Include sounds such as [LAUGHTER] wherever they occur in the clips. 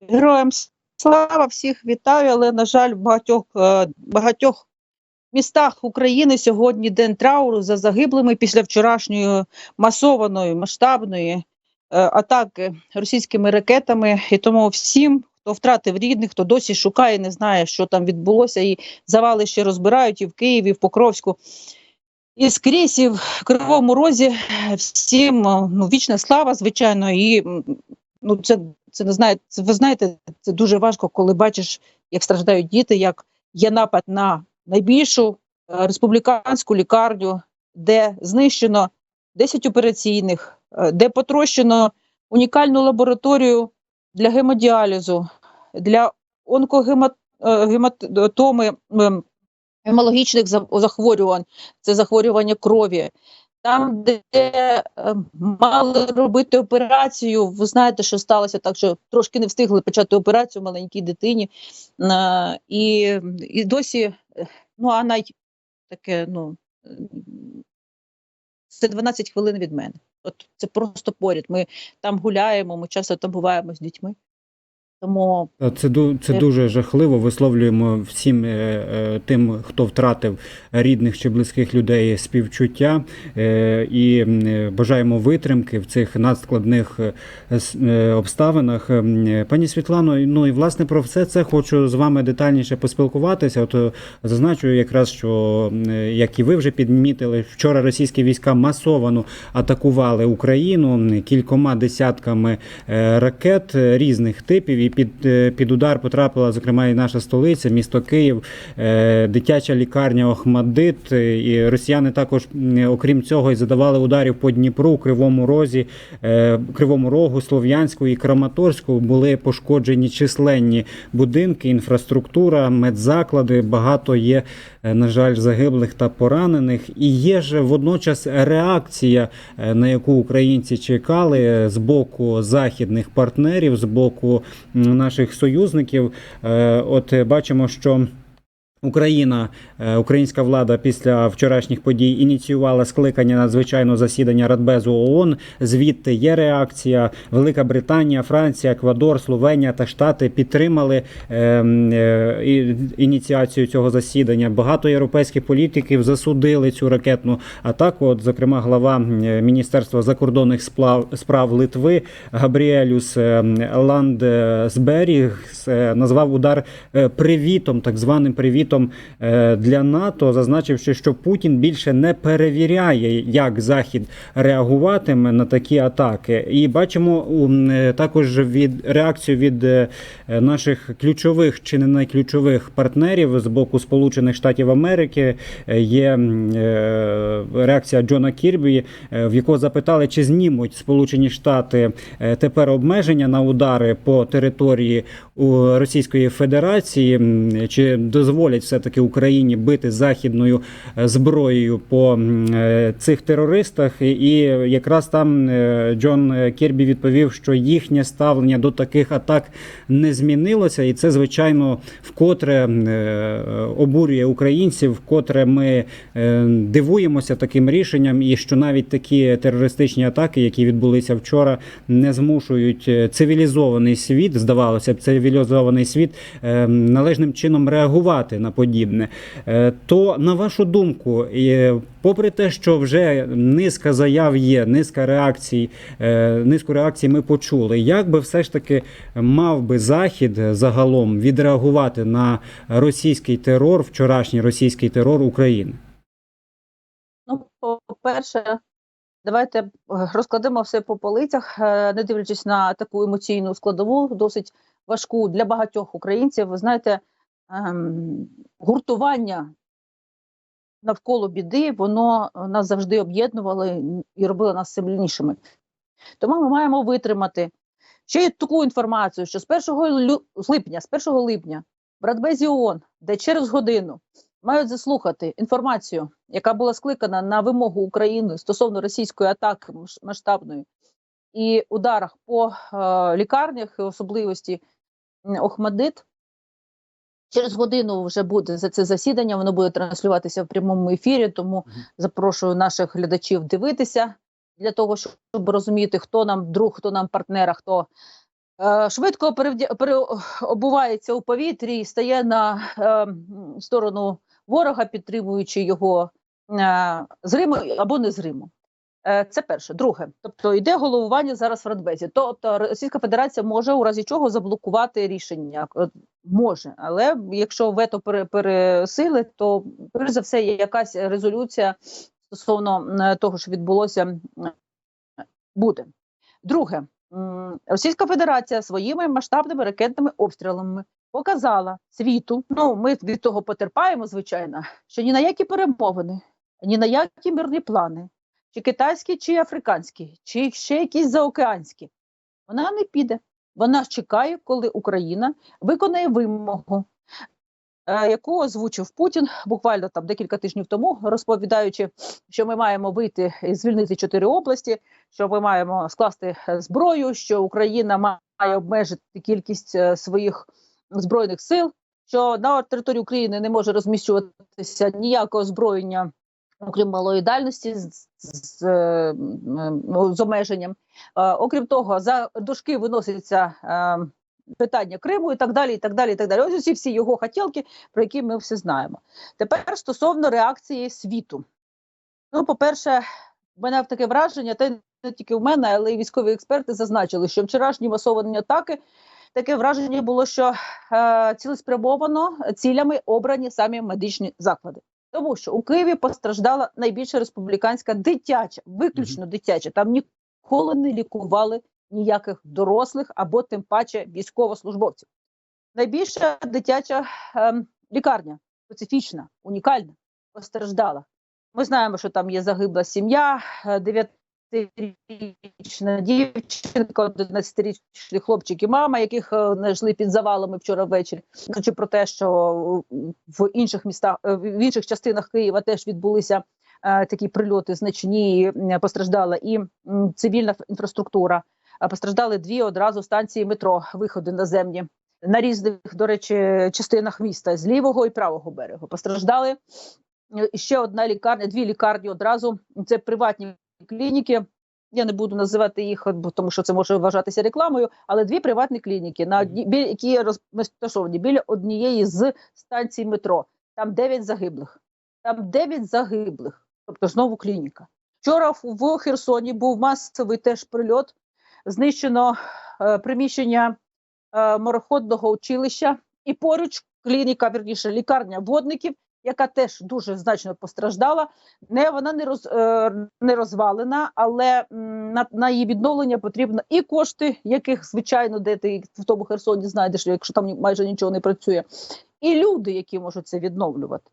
Героям слава всіх вітаю, але, на жаль, в багатьох, е, багатьох містах України сьогодні день трауру за загиблими після вчорашньої масованої масштабної е, атаки російськими ракетами. І тому всім, хто втратив рідних, хто досі шукає, не знає, що там відбулося, і завали ще розбирають і в Києві, і в Покровську. І скрізь, і в Кривому Розі всім е, ну, вічна слава, звичайно, і ну, це, це не знаю, це, ви знаєте, це дуже важко, коли бачиш, як страждають діти, як є напад на найбільшу е, республіканську лікарню, де знищено 10 операційних, е, де потрощено унікальну лабораторію для гемодіалізу, для онкогематоми, ем, гемологічних захворювань, це захворювання крові. Там, де е, мали робити операцію, ви знаєте, що сталося так, що трошки не встигли почати операцію маленькій дитині. Е, і, і досі, е, ну, а най таке, ну, це 12 хвилин від мене. От це просто поряд. Ми там гуляємо, ми часто там буваємо з дітьми. Тому Це, ду- це Е. дуже жахливо. Висловлюємо всім е, е, тим, хто втратив рідних чи близьких людей співчуття е, і е, бажаємо витримки в цих надскладних е, е, обставинах. Е, Пані Світлано, ну і власне про все це хочу з вами детальніше поспілкуватися. От е, зазначу якраз, що е, як і ви вже підмітили, вчора російські війська масовано атакували Україну кількома десятками е, ракет е, різних типів. Під, е, під удар потрапила, зокрема, і наша столиця, місто Київ, е, дитяча лікарня Охмадит. Е, І росіяни також, окрім цього, і задавали ударів по Дніпру, Кривому Розі, Кривому Рогу, Слов'янську і Краматорську. Були пошкоджені численні будинки, інфраструктура, медзаклади. Багато є, на жаль, загиблих та поранених. І є ж водночас реакція, е, на яку українці чекали е, з боку західних партнерів, з боку наших союзників. Е, От е, бачимо, що. Україна, е, українська влада після вчорашніх подій ініціювала скликання надзвичайного засідання Радбезу ООН. Звідти є реакція. Велика Британія, Франція, Еквадор, Словенія та Штати підтримали е, е, ініціацію цього засідання. Багато європейських політиків засудили цю ракетну атаку. От, зокрема, глава Міністерства закордонних справ Литви Габріелюс Ландсберігс е, назвав удар привітом, так званим привітом е, для НАТО, зазначивши, що Путін більше не перевіряє, як Захід реагуватиме на такі атаки. І бачимо е, також від реакцію від е, наших ключових чи не найключових партнерів з боку Сполучених Штатів Америки. Є реакція Джона Кірбі, в якого запитали, чи знімуть Сполучені Штати тепер обмеження на удари по території Російської Федерації, чи дозволять все-таки Україні бити західною е, зброєю по е, цих терористах. І- якраз там е, Джон Кірбі відповів, що їхнє ставлення до таких атак не змінилося, і це звичайно вкотре обурює українців, вкотре ми дивуємося таким рішенням, і що навіть такі терористичні атаки, які відбулися вчора, не змушують цивілізований світ, здавалося б, цивілізований світ належним чином реагувати на подібне. Е, То на вашу думку, е, попри те, що вже низка заяв є, низка реакцій, е, низку реакцій ми почули, як би все ж таки мав би Захід загалом відреагувати на російський терор, вчорашній російський терор України? Ну, по-перше, давайте розкладемо все по полицях, не дивлячись на таку емоційну складову, досить важку для багатьох українців. Ви знаєте, гуртування навколо біди, воно нас завжди об'єднувало і робило нас сильнішими. Тому ми маємо витримати. Ще є таку інформацію, що з 1 лю- з липня, з 1 липня в Радбезі ООН, де через годину мають заслухати інформацію, яка була скликана на вимогу України стосовно російської атаки масштабної і ударах по е, лікарнях особливості Охмадит. Через годину вже буде за це засідання. Воно буде транслюватися в прямому ефірі. Тому запрошую наших глядачів дивитися для того, щоб розуміти, хто нам друг, хто нам партнер, а хто е, швидко перевдя- переобувається у повітрі і стає на е, сторону ворога, підтримуючи його е, зримо або незримо. Е, Це перше. Друге, тобто йде головування зараз в Радбезі. Тобто Російська Федерація може у разі чого заблокувати рішення. Е, Може, але якщо вето пере- пересилить, то перш за все є якась резолюція стосовно е, того, що відбулося, буде. Друге, Російська Федерація своїми масштабними ракетними обстрілами показала світу. Ну, ми від того потерпаємо, звичайно, що ні на які перемовини, ні на які мирні плани, чи китайські, чи африканські, чи ще якісь заокеанські, вона не піде. Вона чекає, коли Україна виконає вимогу, е, яку озвучив Путін буквально там декілька тижнів тому, розповідаючи, що ми маємо вийти і звільнити чотири області, що ми маємо скласти е, зброю, що Україна має обмежити кількість е, своїх збройних сил, що на території України не може розміщуватися ніякого озброєння, окрім малої дальності з, з, м, ну, з обмеженням. Окрім того, за дужки виноситься питання Криму і так далі. і так далі, і так далі. Ось усі всі його хотілки, про які ми всі знаємо. Тепер стосовно реакції світу. Ну, по-перше, в мене таке враження, та не тільки в мене, але й військові експерти зазначили, що вчорашні масовані атаки. Таке враження було, що е, цілеспрямовано цілями обрані самі медичні заклади. Тому що у Києві постраждала найбільша республіканська дитяча, виключно дитяча. Там ніколи не лікували ніяких дорослих або тим паче військовослужбовців. Найбільша дитяча ем, лікарня, специфічна, унікальна, постраждала. Ми знаємо, що там є загибла сім'я, е, 9-річна дівчинка, 11-річний хлопчик і мама, яких е, знайшли під завалами вчора ввечері. Кажучи про те, що в інших містах, е, в інших частинах Києва теж відбулися е, такі прильоти значні, і, постраждала і цивільна інфраструктура. Постраждали дві одразу станції метро, виходи наземні на різних, до речі, частинах міста з лівого і правого берегу. Постраждали е, ще одна лікарня, дві лікарні одразу. Це приватні клініки. Я не буду називати їх, тому що це може вважатися рекламою, але дві приватні клініки, на одні, які розташовані біля однієї з станцій метро. Там 9 загиблих. Там 9 загиблих, тобто знову клініка. Вчора в- в Херсоні був масовий теж прильот. Знищено е, приміщення е, мореходного училища, і поруч клініка, верніше, лікарня водників, яка теж дуже значно постраждала. Не вона не роз е, не розвалена, але на, на її відновлення потрібно і кошти, яких звичайно, де ти в тому Херсоні знайдеш, якщо там майже нічого не працює, і люди, які можуть це відновлювати.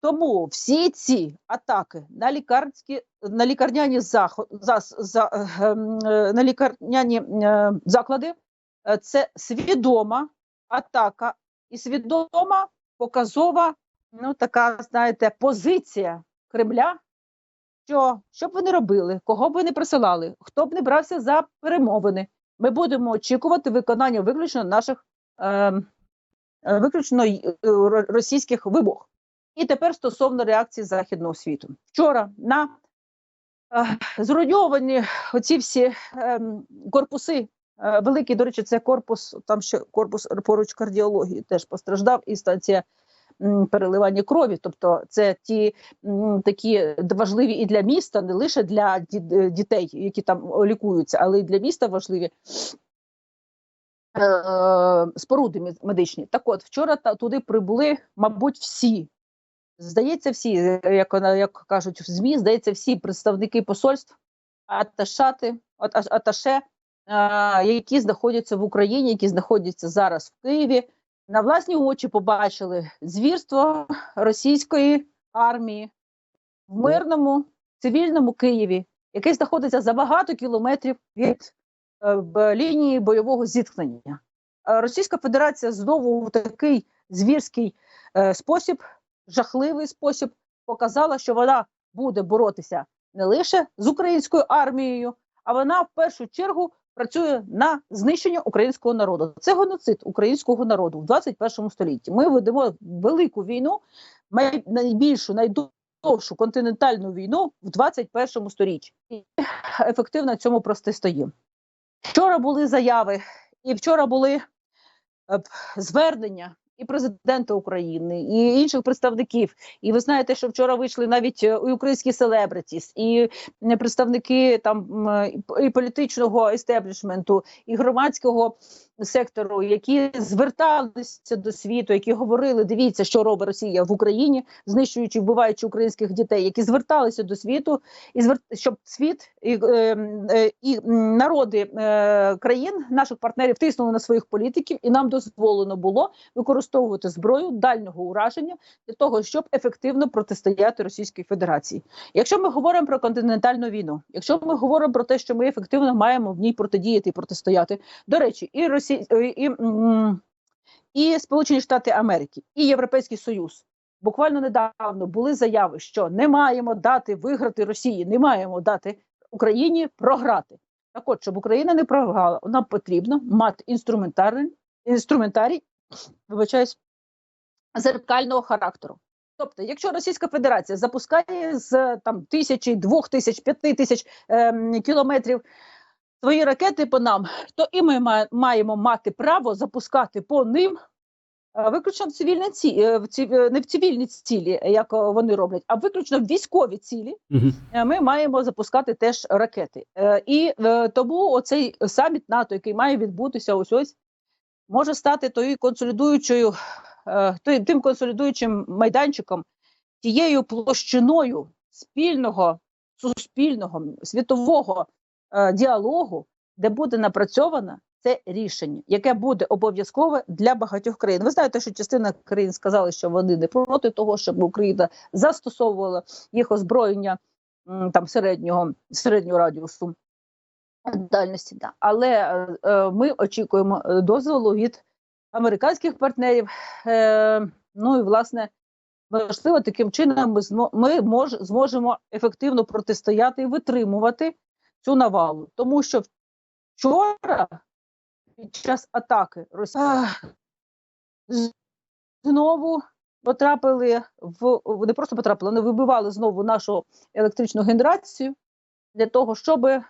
Тому всі ці атаки на лікарські на лікарняні заход, за, за, ем, е, на лікарняні е, заклади це свідома атака і свідома показова, ну така, знаєте, позиція Кремля. Що, що б ви не робили, кого б ви не присилали, хто б не брався за перемовини, ми будемо очікувати виконання виключно наших ем, е, виключно е, ро- російських вимог. І тепер стосовно реакції західного світу. Вчора на е, зруйновані оці всі ем, корпуси. е, Великий, до речі, це корпус, там ще корпус поруч кардіології теж постраждав, і станція переливання крові. Тобто, це ті такі важливі і для міста, не лише для е, дітей, які там лікуються, але й для міста важливі е, споруди медичні. Так от, вчора туди прибули, мабуть, всі. Здається, всі, е, як, як кажуть в ЗМІ, здається, всі представники посольств, аташати, ат- ат- аташе, які знаходяться в Україні, які знаходяться зараз в Києві, на власні очі побачили звірство російської армії в мирному цивільному Києві, який знаходиться за багато кілометрів від е, лінії бойового зіткнення. Е, Російська Федерація знову в такий звірський е, спосіб, жахливий спосіб, показала, що вона буде боротися не лише з українською армією, а вона в першу чергу працює на знищення українського народу. Це геноцид українського народу в 21 столітті. Ми ведемо велику війну, найбільшу, найдовшу континентальну війну в 21 сторіччі. І ефективно цьому протистоїмо. Вчора були заяви І вчора були е, звернення і президента України, і інших представників. І ви знаєте, що вчора вийшли навіть е, українські селебритіс, і представники там і політичного естеблішменту, і громадського сектору, які зверталися до світу, які говорили: дивіться, що робить Росія в Україні, знищуючи, вбиваючи українських дітей, які зверталися до світу, і звер... щоб світ і, е, е, і народи е, країн, наших партнерів, тиснули на своїх політиків, і нам дозволено було використовувати зброю дальнього ураження для того, щоб ефективно протистояти Російській Федерації. Якщо ми говоримо про континентальну війну, якщо ми говоримо про те, що ми ефективно маємо в ній протидіяти і протистояти, до речі, і Росі... е, і, і Сполучені Штати Америки, і Європейський Союз. Буквально недавно були заяви, що не маємо дати виграти Росії, не маємо дати Україні програти. Так от, щоб Україна не програла, нам потрібно мати інструментарій, інструментарій, вибачаюсь, зеркального характеру. Тобто, якщо Російська Федерація запускає з там тисячі, двох тисяч, п'яти тисяч ем, кілометрів свої ракети по нам, то і ми маємо мати право запускати по ним е, виключно в цивільні ці, е, е, не в цивільні цілі, як вони роблять, а виключно в військові цілі. Ми маємо запускати теж ракети. І тому оцей саміт НАТО, який має відбутися ось ось, може стати тою консолідуючою, тим консолідуючим майданчиком, тією площиною спільного, суспільного, світового е, діалогу, де буде напрацьовано це рішення, яке буде обов'язкове для багатьох країн. Ви знаєте, що частина країн сказали, що вони не проти того, щоб Україна застосовувала їх озброєння там середнього середнього радіусу дальності. Да. Але е, е, ми очікуємо е, дозволу від американських партнерів. Е, ну і власне. Можливо, таким чином ми, змо, ми мож, зможемо ефективно протистояти і витримувати цю навалу. Тому що вчора, під час атаки Росії, знову потрапили в не просто потрапили, вони вибивали знову нашу електричну генерацію для того, щоб е,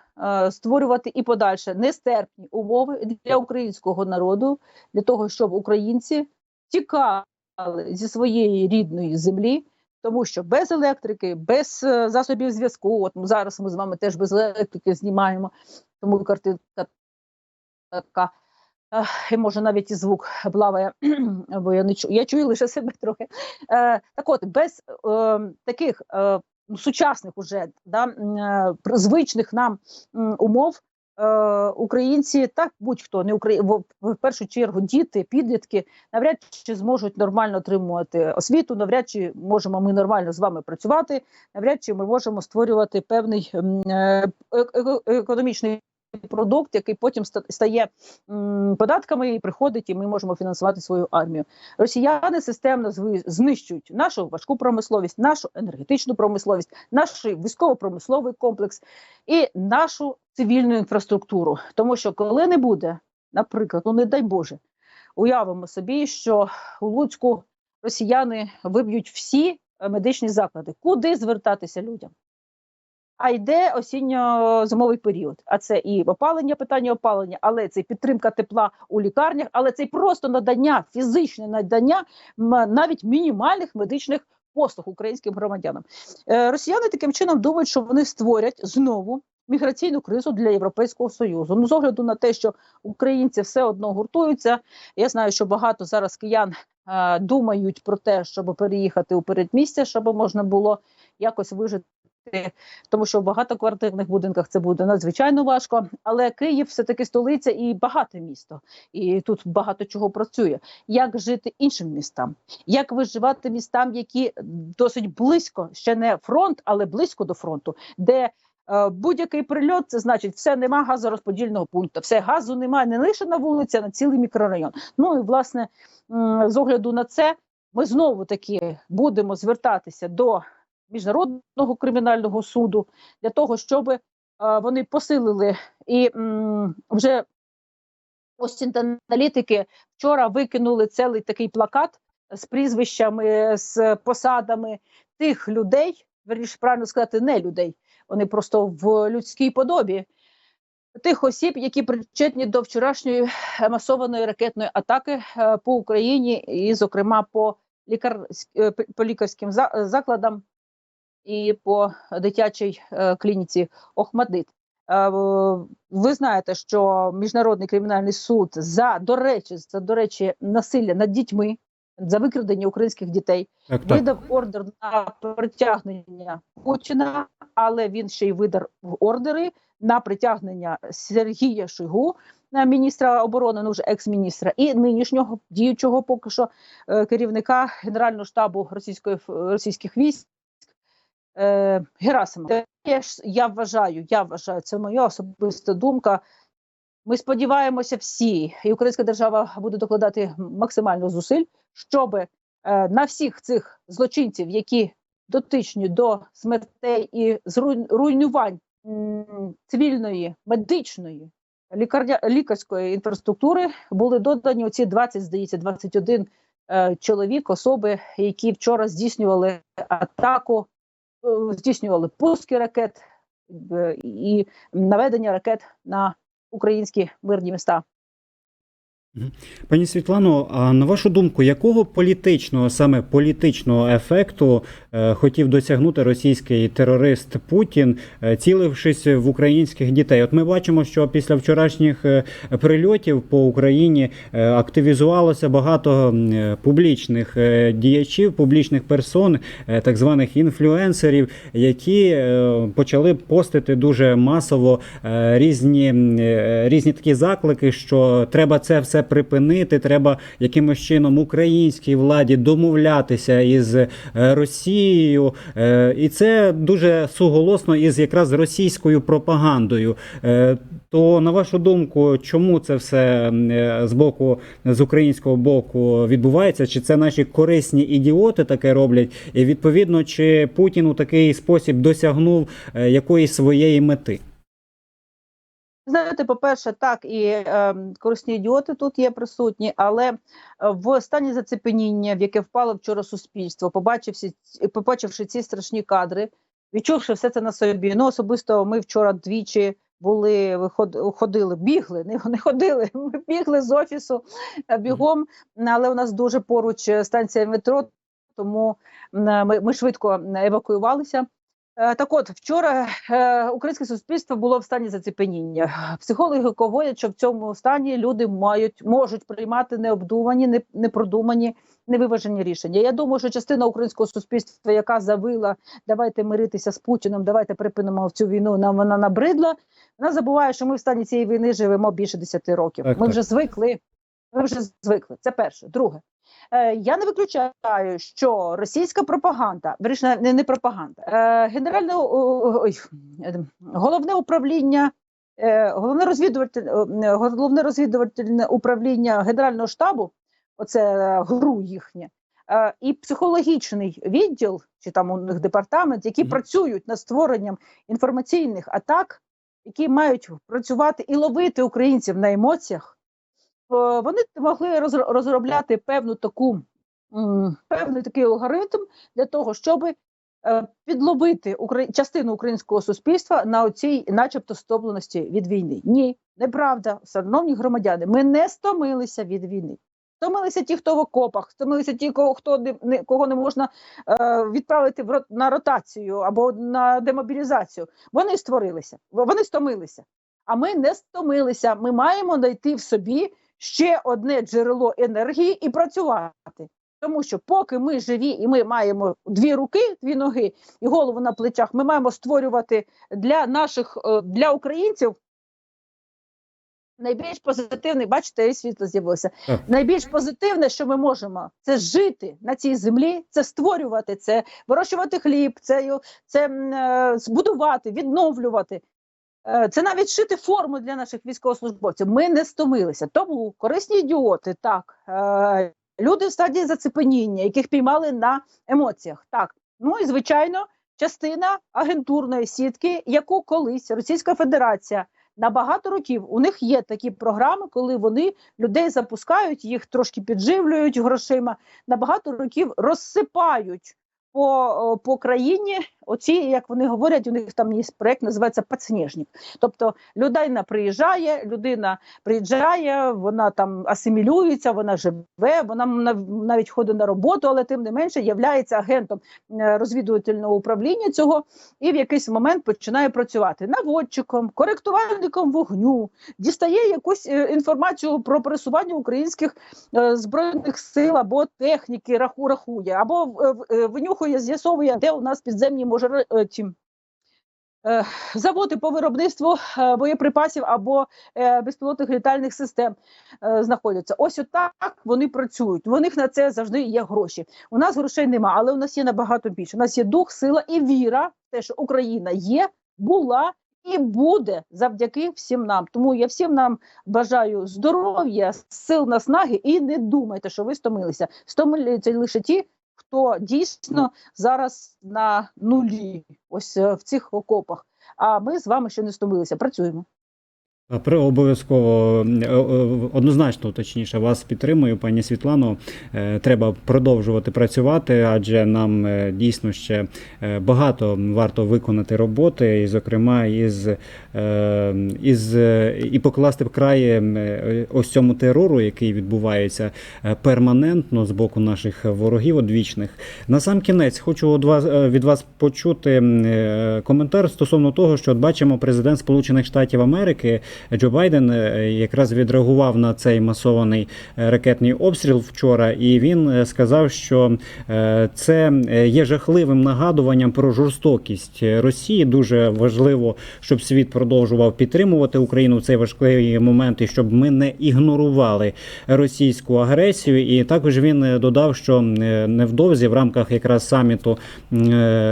створювати і подальше нестерпні умови для українського народу, для того, щоб українці тікали зі своєї рідної землі. Тому що без електрики, без е, засобів зв'язку, от зараз ми з вами теж без електрики знімаємо, тому картинка така. І може навіть і звук плаває, [CLEARS THROAT] бо я не чую. Я чую лише себе трохи. Е, так от, без е, таких сучасних уже да, звичних нам умов. Е, Українці, так будь-хто не Украї... в, першу чергу діти, підлітки навряд чи зможуть нормально отримувати освіту, навряд чи можемо ми нормально з вами працювати, навряд чи ми можемо створювати певний е, е- економічний продукт, який потім стає податками і приходить, і ми можемо фінансувати свою армію. Росіяни системно знищують нашу важку промисловість, нашу енергетичну промисловість, наш військово-промисловий комплекс і нашу цивільну інфраструктуру. Тому що коли не буде, наприклад, ну не дай Боже, уявимо собі, що у Луцьку росіяни виб'ють всі е, медичні заклади. Куди звертатися людям? А йде осінньо-зимовий період. А це і опалення, питання опалення, але це і підтримка тепла у лікарнях, але це і просто надання, фізичне надання навіть мінімальних медичних послуг українським громадянам. Е, росіяни таким чином думають, що вони створять знову міграційну кризу для Європейського союзу. Ну, з огляду на те, що українці все одно гуртуються. Я знаю, що багато зараз киян е, думають про те, щоб переїхати у передмістя, щоб можна було якось вижити. Тому що в багатоквартирних будинках це буде надзвичайно важко. Але Київ все таки столиця і багате місто, і тут багато чого працює. Як жити іншим містам? Як виживати містам, які досить близько, ще не фронт, але близько до фронту, де будь-який прильот це значить, все нема газорозподільного пункту, все газу немає не лише на вулиці, а на цілий мікрорайон. Ну і власне з огляду на це ми знову таки будемо звертатися до міжнародного кримінального суду для того, щоб е, вони посилили і вже ось аналітики вчора викинули цілий такий плакат з прізвищами, з посадами тих людей, верніше правильно сказати, не людей. Вони просто в людській подобі. тих осіб, які причетні до вчорашньої масованої ракетної атаки е, по Україні, і, зокрема, по лікар... е, по лікарським закладам і по дитячій е, клініці Охмадит. Ви знаєте, що міжнародний кримінальний суд за до речі, за до речі, насилля над дітьми за викрадення українських дітей Так, так. видав ордер на притягнення Путіна, але він ще й видав ордери на притягнення Сергія Шойгу, е, міністра оборони, ну вже екс-міністра, і нинішнього діючого поки що е, керівника Генерального штабу російської російських військ е, Герасимова. Теж я вважаю, я вважаю, це моя особиста думка. Ми сподіваємося всі, і українська держава буде докладати максимально зусиль, щоб е, на всіх цих злочинців, які дотичні до смертей і руйнувань цивільної, медичної, лікарня, лікарської інфраструктури, були додані оці 20, здається, 21 е, чоловік, особи, які вчора здійснювали атаку, е, здійснювали пуски ракет і наведення ракет на українські мирні міста. Пані Світлано, а на вашу думку, якого політичного саме політичного ефекту е, хотів досягнути російський терорист Путін, е, цілившись в українських дітей? От ми бачимо, що після вчорашніх е, прильотів по Україні активізувалося багато публічних діячів, публічних персон, так званих інфлюенсерів, які почали постити дуже масово різні, різні такі заклики, що треба це все припинити, треба якимось чином українській владі домовлятися із е, Росією, Е, і це дуже суголосно із якраз російською пропагандою. Е, То на вашу думку, чому це все з боку з українського боку відбувається? Чи це наші корисні ідіоти таке роблять? І відповідно, чи Путін у такий спосіб досягнув якоїсь своєї мети? Знаєте, по-перше, так і е, корисні ідіоти тут є присутні, але е, в стані зацепеніння, в яке впало вчора суспільство, побачивши, побачивши ці страшні кадри, відчувши все це на собі. Ну, особисто ми вчора двічі були, ходили, бігли, не, не ходили, [LAUGHS] ми бігли з офісу е, бігом, але у нас дуже поруч е, станція метро, тому ми, ми швидко евакуювалися. Е, Так от, вчора е, українське суспільство було в стані зацепеніння. Психологи говорять, що в цьому стані люди мають можуть приймати необдумані, не, непродумані, невиважені рішення. Я думаю, що частина українського суспільства, яка завила, давайте миритися з Путіним, давайте припинимо цю війну. Нам вона набридла. Вона забуває, що ми в стані цієї війни живемо більше 10 років. Так, ми так. вже звикли. Ми вже звикли. Це перше. Друге. Е, я не виключаю, що російська пропаганда, верніше, не, не пропаганда, е, генеральне ой, головне управління, е, головне розвідувальне, головне розвідувальне управління Генерального штабу, оце ГРУ їхнє, і психологічний відділ, чи там у них департамент, які Мгм. працюють над створенням інформаційних атак, які мають працювати і ловити українців на емоціях. Е, вони могли розро- розробляти певну таку певний такий алгоритм для того, щоб е, підловити частину українського суспільства на оцій, начебто, стомленості від війни. Ні, неправда, шановні громадяни. Ми не стомилися від війни. Стомилися ті, хто в окопах, стомилися ті, кого хто не, кого не можна е, відправити в на ротацію або на демобілізацію. Вони створилися, вони стомилися. А ми не стомилися. Ми маємо знайти в собі ще одне джерело енергії і працювати. Тому що поки ми живі і ми маємо дві руки, дві ноги і голову на плечах, ми маємо створювати для наших е, для українців найбільш позитивний, бачите, і світло з'явилося. Найбільш позитивне, що ми можемо, це жити на цій землі, це створювати, це вирощувати хліб, це, це е, збудувати, відновлювати. Е, Це навіть шити форму для наших військовослужбовців. Ми не стомилися. Тому корисні ідіоти, так. Е, Люди в стадії зацепеніння, яких піймали на емоціях. Так. Ну і звичайно, частина агентурної сітки, яку колись Російська Федерація на багато років у них є такі програми, коли вони людей запускають, їх трошки підживлюють грошима, на багато років розсипають по, по країні Оці, як вони говорять, у них там є проект, називається «Пацнєжник». Тобто людина приїжджає, людина приїжджає, вона там асимілюється, вона живе, вона нав- навіть ходить на роботу, але тим не менше являється агентом е, розвідувального управління цього і в якийсь момент починає працювати наводчиком, коректувальником вогню, дістає якусь е, інформацію про пересування українських е, збройних сил або техніки, раху рахує, або винюхує, з'ясовує, де у нас підземні може е, ті, е, заводи по виробництву е, боєприпасів або е, безпілотних літальних систем е, знаходяться. Ось отак вони працюють. У них на це завжди є гроші. У нас грошей нема, але у нас є набагато більше. У нас є дух, сила і віра, в те, що Україна є, була. І буде завдяки всім нам. Тому я всім нам бажаю здоров'я, сил наснаги і не думайте, що ви стомилися. Стомилися лише ті, хто дійсно зараз на нулі, ось е, в цих окопах. А ми з вами ще не стомилися. Працюємо. При обов'язково е, е, однозначно, точніше, вас підтримую, пані Світлано. Е, Треба продовжувати працювати, адже нам е, дійсно ще е, багато варто виконати роботи, і, зокрема, із, е, із е, і покласти в край е, ось цьому терору, який відбувається е, перманентно з боку наших ворогів одвічних. На сам кінець хочу від вас, е, почути е, коментар стосовно того, що от бачимо, президент Сполучених Штатів Америки Джо Байден е, якраз відреагував на цей масований е, ракетний обстріл вчора, і він е, сказав, що це є жахливим нагадуванням про жорстокість Росії. Дуже важливо, щоб світ продовжував підтримувати Україну в цей важкий момент, і щоб ми не ігнорували російську агресію. І також він додав, що невдовзі в рамках якраз саміту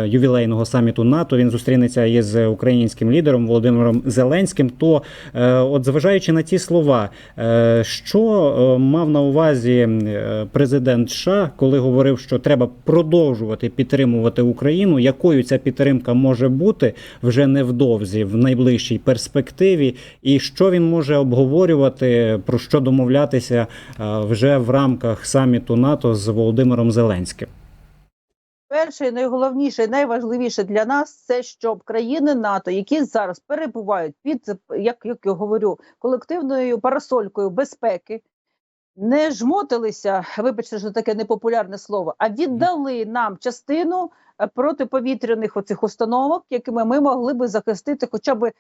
ювілейного саміту НАТО він зустрінеться із українським лідером Володимиром Зеленським. То, от зважаючи на ті слова, е, що е, мав на увазі е, президент США, коли говорив, що треба продовжувати підтримувати Україну, якою ця підтримка може бути вже невдовзі в найближчій перспективі, і що він може обговорювати, про що домовлятися е, вже в рамках саміту НАТО з Володимиром Зеленським. Перше, і найголовніше, і найважливіше для нас це щоб країни НАТО, які зараз перебувають під як, як я говорю, колективною парасолькою безпеки, не жмотилися, вибачте, що таке непопулярне слово, а віддали нам частину е, протиповітряних оцих установок, якими ми могли би захистити, хоча б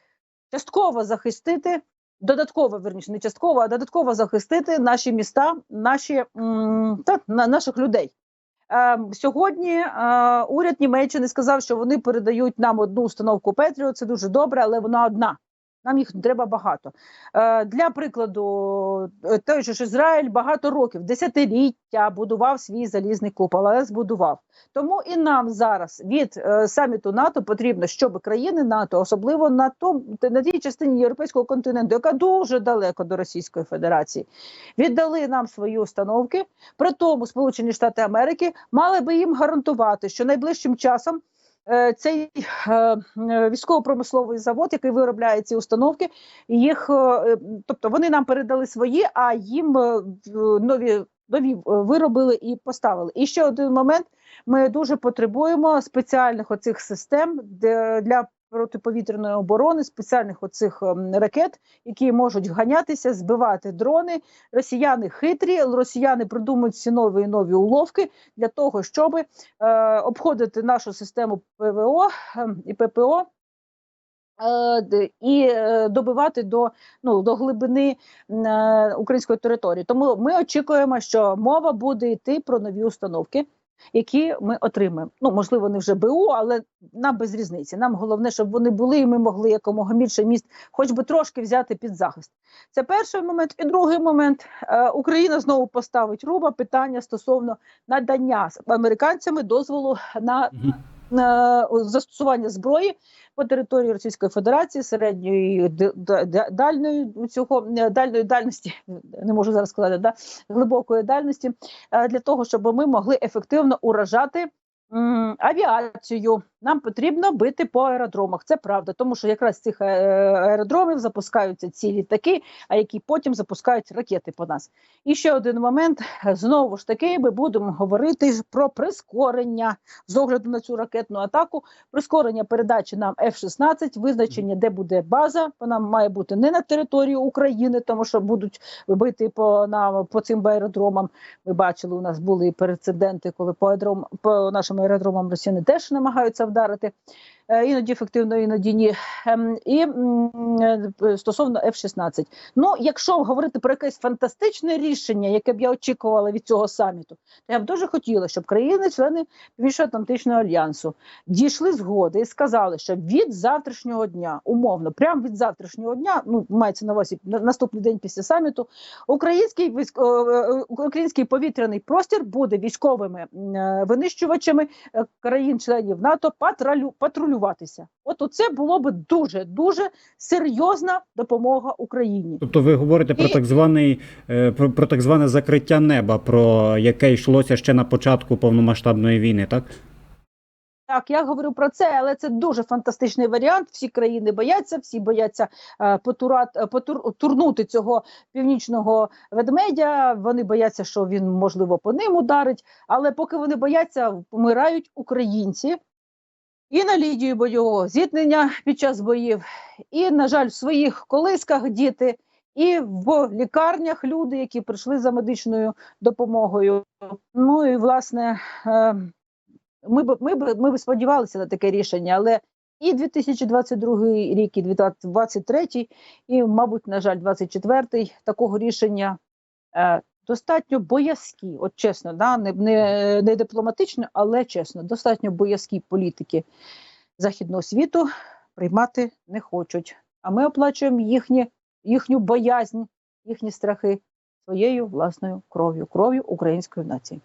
частково захистити. Додатково верніше, не частково, а додатково захистити наші міста, наші та на наших людей. Е, сьогодні е, уряд Німеччини сказав, що вони передають нам одну установку Петріо. Це дуже добре, але вона одна. Нам їх треба багато. Е, для прикладу, е, той же ж Ізраїль багато років, десятиліття будував свій залізний купол, але збудував. Тому і нам зараз від е, саміту НАТО потрібно, щоб країни НАТО, особливо на том, на тій частині європейського континенту, яка дуже далеко до Російської Федерації, віддали нам свої установки. При тому Сполучені Штати Америки мали би їм гарантувати, що найближчим часом цей е, е, військово-промисловий завод, який виробляє ці установки, їх, е, е, тобто вони нам передали свої, а їм е, нові. Нові е, виробили і поставили. І ще один момент: ми дуже потребуємо спеціальних оцих систем для протиповітряної оборони, спеціальних оцих ем, ракет, які можуть ганятися, збивати дрони. Росіяни хитрі, росіяни придумують всі нові і нові уловки для того, щоб е, обходити нашу систему ПВО ем, і ППО. е, І е, добивати до ну до глибини е, української території. Тому ми очікуємо, що мова буде йти про нові установки, які ми отримаємо. Ну можливо, не вже БУ, але нам без різниці. Нам головне, щоб вони були, і ми могли якомога більше міст, хоч би трошки взяти під захист. Це перший момент. І другий момент Е, Україна знову поставить руба питання стосовно надання американцями дозволу на застосування зброї по території Російської Федерації середньої дальної цього е, дальної дальності, не можу зараз сказати, да глибокої дальності, е, для того, щоб ми могли ефективно уражати авіацію. Нам потрібно бити по аеродромах. Це правда, тому що якраз з цих е, аеродромів запускаються ці літаки, а які потім запускають ракети по нас. І ще один момент: знову ж таки, ми будемо говорити про прискорення з огляду на цю ракетну атаку, прискорення передачі нам F-16, визначення, де буде база. Вона має бути не на території України, тому що будуть бити по на по цим аеродромам. Ми бачили, у нас були прецеденти, коли по аеродром по нашим аеродромам росіяни теж намагаються вдарити. Е, Іноді ефективно, іноді ні. Ем, І е, стосовно F-16. Ну, якщо говорити про якесь фантастичне рішення, яке б я очікувала від цього саміту, то я б дуже хотіла, щоб країни-члени Північно-Атлантичного альянсу дійшли згоди і сказали, що від завтрашнього дня, умовно, прямо від завтрашнього дня, ну мається на увазі на- наступний день після саміту, український військ, е, український повітряний простір буде військовими винищувачами країн-членів НАТО патрулю, патрулюватися. От оце було би дуже дуже серйозна допомога Україні. Тобто ви говорите про так званий е, про, про так зване закриття неба, про яке йшлося ще на початку повномасштабної війни, так? Так, я говорю про це, але це дуже фантастичний варіант. Всі країни бояться, всі бояться е, потурат, е, потур, турнути цього північного ведмедя. Вони бояться, що він можливо по ним ударить. Але поки вони бояться, помирають українці і на лідії бойового зіткнення під час боїв, і, на жаль, в своїх колисках діти, і в лікарнях люди, які прийшли за медичною допомогою. Ну і власне. Е, ми б ми б ми б сподівалися на таке рішення, але і 2022 рік, і 2023, і, мабуть, на жаль, 2024 такого рішення е, достатньо боязкі, от чесно, да, не, не, не дипломатично, але чесно, достатньо боязкі політики західного світу приймати не хочуть. А ми оплачуємо їхні, їхню боязнь, їхні страхи своєю власною кров'ю, кров'ю української нації.